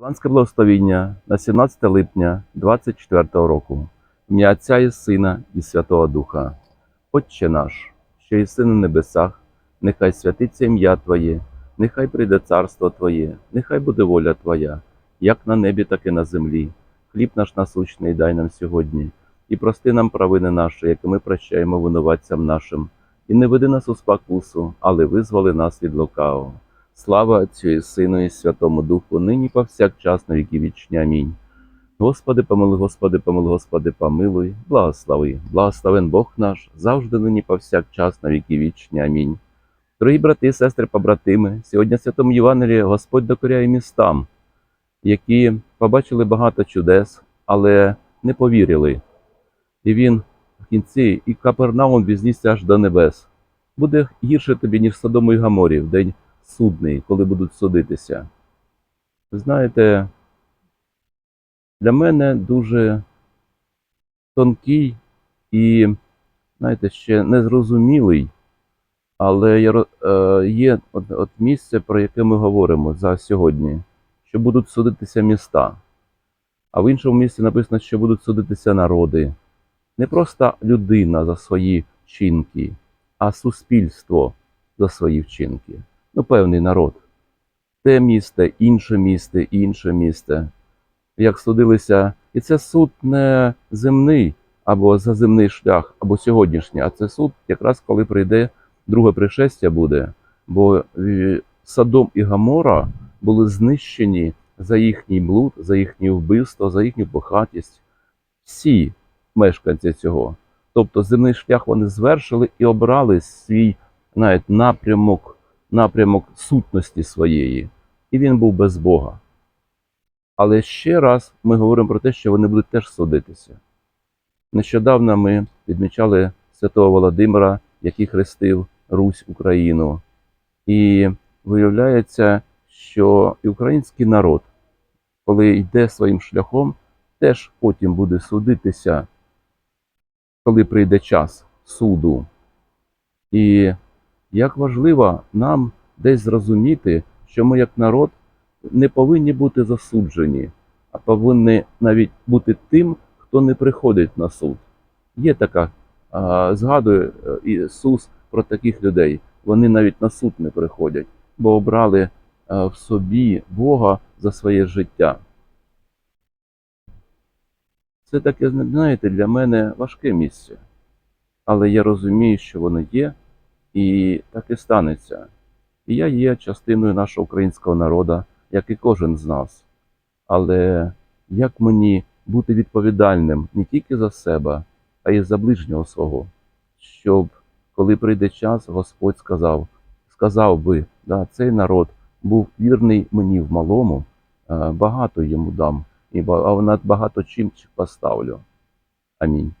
Іванське благословіння на 17 липня 24 року. Ім'я Отця і Сина і Святого Духа. Отче наш, що єси на небесах, нехай святиться ім'я Твоє, нехай прийде царство Твоє, нехай буде воля Твоя, як на небі, так і на землі. Хліб наш насущний дай нам сьогодні, і прости нам провини наші, як ми прощаємо винуватцям нашим. І не веди нас у спокусу, але визволи нас від лукавого. Слава Отцю і Сину і Святому Духу, нині повсякчас на віки вічні. Амінь. Господи, помилуй, Господи, помилуй, Господи, помилуй, благослови, благословен Бог наш, завжди нині повсякчас на віки вічні. Амінь. Дорогі брати сестри, побратими, сьогодні в Святому Євангелії Господь докоряє містам, які побачили багато чудес, але не повірили. І він в кінці і Капернаум візнісся аж до небес. Буде гірше тобі, ніж Содому і Гаморі в день судний, коли будуть судитися. Ви знаєте, для мене дуже тонкий і, знаєте, ще незрозумілий, але е, є от, от місце, про яке ми говоримо за сьогодні, що будуть судитися міста. А в іншому місці написано, що будуть судитися народи. Не просто людина за свої вчинки, а суспільство за свої вчинки ну, певний народ. Те місто, інше місто, інше місто. Як судилися, і це суд не земний або за земний шлях, або сьогоднішній, а це суд якраз коли прийде друге пришестя буде. Бо е, Содом і Гамора були знищені за їхній блуд, за їхнє вбивство, за їхню похатість. Всі мешканці цього. Тобто земний шлях вони звершили і обрали свій навіть напрямок напрямок сутності своєї, і він був без Бога. Але ще раз ми говоримо про те, що вони будуть теж судитися. Нещодавно ми відмічали святого Володимира, який хрестив Русь Україну. І виявляється, що і український народ, коли йде своїм шляхом, теж потім буде судитися, коли прийде час суду. І як важливо нам десь зрозуміти, що ми як народ не повинні бути засуджені, а повинні навіть бути тим, хто не приходить на суд. Є така, згадує е, Ісус про таких людей. Вони навіть на суд не приходять, бо обрали е, в собі Бога за своє життя. Це таке, знаєте, для мене важке місце. Але я розумію, що воно є, і так і станеться. І я є частиною нашого українського народу, як і кожен з нас. Але як мені бути відповідальним не тільки за себе, а й за ближнього свого, щоб коли прийде час, Господь сказав, сказав би, да, цей народ був вірний мені в малому, е, багато йому дам, і багато чим поставлю. Амінь.